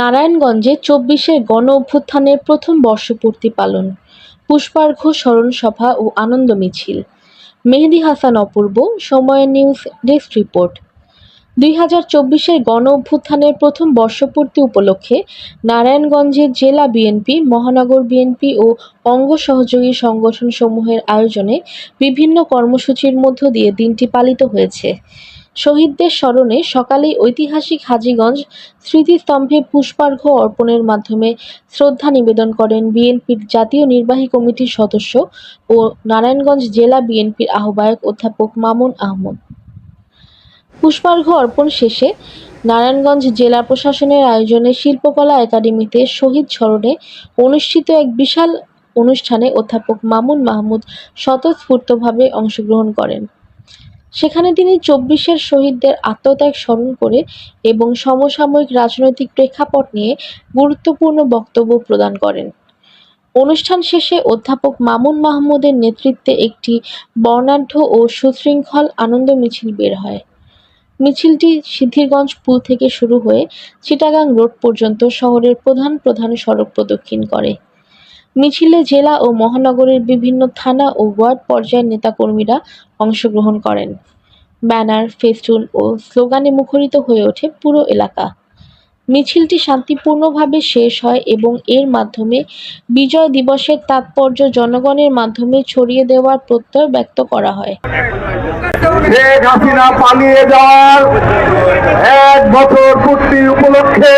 নারায়ণগঞ্জে চব্বিশের গণ অভ্যুত্থানের প্রথম বর্ষপূর্তি পালন। পুষ্পার্ঘ স্মরণ সভা ও আনন্দ মিছিল। মেহেদি হাসান অপূর্ব, সময় নিউজ ডেস্ক রিপোর্ট। দুই হাজার চব্বিশের গণ অভ্যুত্থানের প্রথম বর্ষপূর্তি উপলক্ষে নারায়ণগঞ্জের জেলা বিএনপি, মহানগর বিএনপি ও অঙ্গ সহযোগী সংগঠনসমূহের আয়োজনে বিভিন্ন কর্মসূচির মধ্য দিয়ে দিনটি পালিত হয়েছে। শহীদদের স্মরণে সকালেই ঐতিহাসিক হাজীগঞ্জ স্মৃতিস্তম্ভে পুষ্পার্ঘ্য অর্পণের মাধ্যমে শ্রদ্ধা নিবেদন করেন বিএনপির জাতীয় নির্বাহী কমিটির সদস্য ও নারায়ণগঞ্জ জেলা বিএনপির আহ্বায়ক অধ্যাপক মামুন আহমদ। পুষ্পার্ঘ্য অর্পণ শেষে নারায়ণগঞ্জ জেলা প্রশাসনের আয়োজনে শিল্পকলা একাডেমিতে শহীদ স্মরণে অনুষ্ঠিত এক বিশাল অনুষ্ঠানে অধ্যাপক মামুন মাহমুদ স্বতঃস্ফূর্তভাবে অংশগ্রহণ করেন। সেখানে তিনি চব্বিশের শহীদদের আত্মত্যাগ স্মরণ করে এবং সমসাময়িক রাজনৈতিক প্রেক্ষাপট নিয়ে গুরুত্বপূর্ণ বক্তব্য প্রদান করেন। অনুষ্ঠান শেষে অধ্যাপক মামুন মাহমুদের নেতৃত্বে একটি বর্ণাঢ্য ও সুশৃঙ্খল আনন্দ মিছিল বের হয়। মিছিলটি সিদ্ধিরগঞ্জ পুল থেকে শুরু হয়ে চিটাগাং রোড পর্যন্ত শহরের প্রধান প্রধান সড়ক প্রদক্ষিণ করে। মিছিলে জেলা ও মহানগরের বিভিন্ন থানা ও ওয়ার্ড পর্যায়ের নেতাকর্মীরা অংশগ্রহণ করেন। ব্যানার, ফেস্টুন ও স্লোগানে মুখরিত হয়ে ওঠে পুরো এলাকা। মিছিলটি শান্তিপূর্ণভাবে শেষ হয় এবং এর মাধ্যমে বিজয় দিবসের তাৎপর্য জনগণের মাধ্যমে ছড়িয়ে দেওয়ার প্রত্যয় ব্যক্ত করা হয়। পালিয়ে যাওয়ার এক বছর পূর্তি উপলক্ষে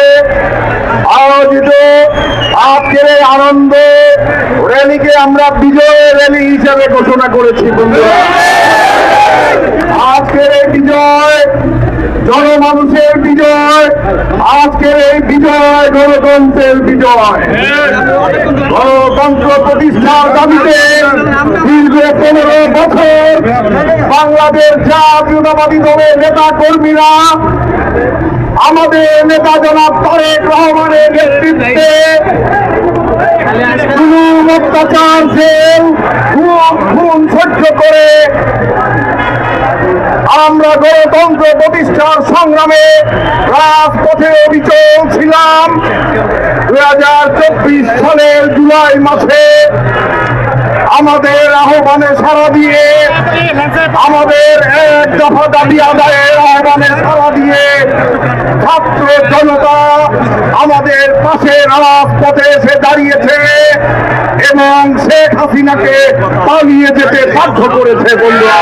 আয়োজিত আজকের আনন্দ র্যালিকে আমরা বিজয় র্যালি হিসেবে ঘোষণা করেছি আজকের এই বিজয়, জনমানুষের বিজয়, আজকের এই বিজয় গণতন্ত্রের বিজয়। গণতন্ত্র প্রতিষ্ঠার দাবিতে দীর্ঘ পনেরো বছর বাংলাদেশ জাতীয়তাবাদী দলের নেতা কর্মীরা আমাদের নেতা জনাব তারেক রহমানের নেতৃত্বে আমরা গণতন্ত্র প্রতিষ্ঠার সংগ্রামে রাজপথে অবিচল ছিলাম। দুই হাজার চব্বিশ সালের জুলাই মাসে আমাদের আহ্বানে সাড়া দিয়ে, আমাদের এক দফা দাবি আদায়ের আহ্বানে সাড়া দিয়ে ছাত্র জনতা আমাদের পাশে রাজপথে এসে দাঁড়িয়েছে এবং শেখ হাসিনাকে পালিয়ে যেতে বাধ্য করেছে বন্ধুরা।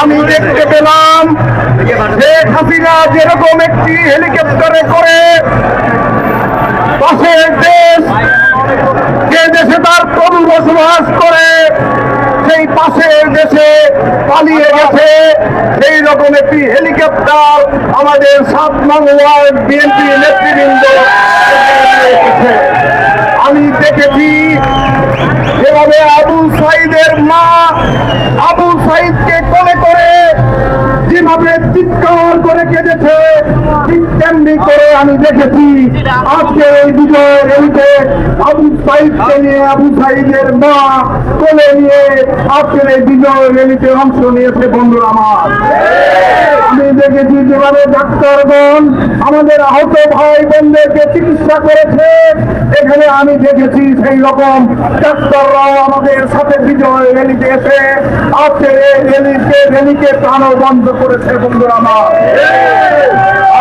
আমি দেখতে পেলাম শেখ হাসিনা যেরকম একটি হেলিকপ্টারে করে পাশের দেশ, যে দেশে তার প্রভু বসবাস করে, সেই পাশের দেশে পালিয়ে গেছে। সেই রকম একটি হেলিকপ্টার আমাদের সাত নং বিএনপি নেতৃবৃন্দ আমি দেখেছি যেভাবে আবু সাইদের মা আবু সাইদকে কোলে করে যেভাবে চিৎকার করে কেঁদেছে, ঠিক তেমনি করে আমি দেখেছি আজকে এই বিজয় রেলিতে আবু সাইদকে নিয়ে আবু সাইদের মা কোলে নিয়ে আজকের এই বিজয় রেলিতে অংশ নিয়েছে বন্ধুরা আমার। আমি দেখেছি যেভাবে ডাক্তারগণ আমাদের আহত ভাই বোনদেরকে চিকিৎসা করেছে। এখানে আমি দেখেছি সেই রকম ডাক্তাররাও আমাদের সাথে বিজয় রেলিতে এসে আজকের এই রেলিকে রেলিকে প্রাণবন্ধ করেছে বন্ধুরা আমার।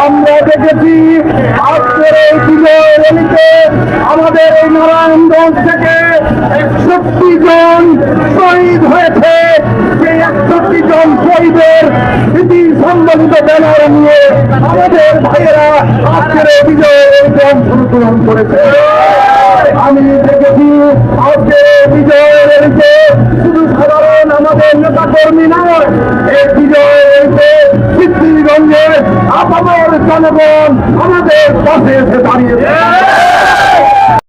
আমরা দেখেছি আজকের এই বিজয় রেলিতে আমাদের এই নারায়ণগঞ্জ থেকে একষট্টি জন ব্যানার নিয়ে আমাদের ভাইয়েরা আজকের বিজয় রেলিতে অংশগ্রহণ করেছে। আমি দেখেছি আজকের বিজয় রয়েছে শুধু সাধারণ আমাদের নেতা কর্মী নয় এই বিজয় রয়েছে সৃষ্টিগঞ্জের আপনার জনগণ আমাদের পাশে এসে দাঁড়িয়েছে।